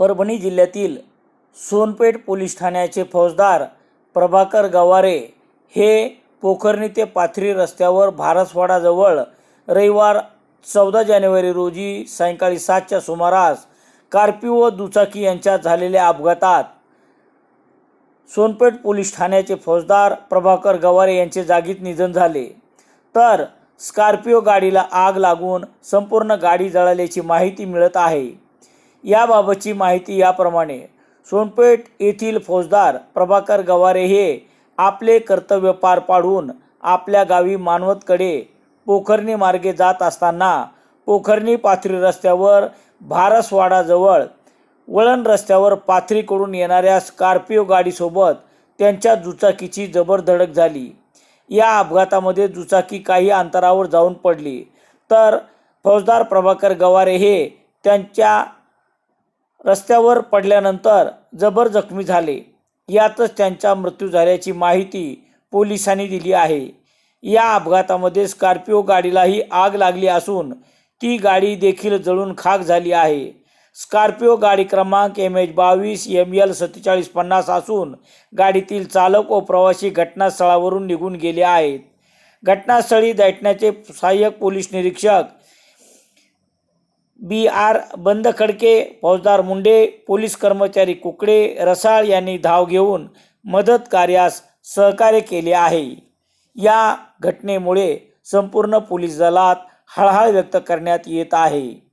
परभणी जिल्ह्यातील सोनपेठ पोलीस ठाण्याचे फौजदार प्रभाकर गवारे हे पोखर्णी ते पाथरी रस्त्यावर भारसवाडाजवळ रविवार चौदा जानेवारी रोजी सायंकाळी सातच्या सुमारास कार्पिओ व दुचाकी यांच्यात झालेल्या अपघातात सोनपेठ पोलीस ठाण्याचे फौजदार प्रभाकर गवारे यांचे जागीच निधन झाले. तर स्कॉर्पिओ गाडीला आग लागून संपूर्ण गाडी जळाल्याची माहिती मिळत आहे. याबाबतची माहिती याप्रमाणे सोनपेठ येथील फौजदार प्रभाकर गवारे हे आपले कर्तव्य पार पाडून आपल्या गावी मानवतकडे पोखरणी मार्गे जात असताना पोखरणी पाथरी रस्त्यावर भारसवाडाजवळ वळण रस्त्यावर पाथरीकडून येणाऱ्या स्कॉर्पिओ गाडीसोबत त्यांच्या दुचाकीची जबर धडक झाली. या अपघातामध्ये दुचाकी काही अंतरावर जाऊन पडली. तर फौजदार प्रभाकर गवारे हे त्यांच्या रस्त्यावर पडल्यानंतर जबर जखमी झाले. यातच त्यांचा मृत्यू झाल्याची माहिती पोलिसांनी दिली आहे. या अपघातामध्ये स्कॉर्पिओ गाडीलाही आग लागली असून ती गाडी देखील जळून खाक झाली आहे. स्कॉर्पिओ गाडी क्रमांक एम एच बावीस एम एल सत्तेचाळीस पन्नास असून गाडीतील चालक व प्रवासी घटनास्थळावरून निघून गेले आहेत. घटनास्थळी दाटण्याचे सहाय्यक पोलीस निरीक्षक बी आर बंद खडके फौजदार मुंडे पोलीस कर्मचारी कुकडे रसाळ यांनी धाव घेऊन मदत कार्यास सहकार्य केले आहे. या घटनेमुळे संपूर्ण पोलीस दलात हळहळ व्यक्त करण्यात येत आहे.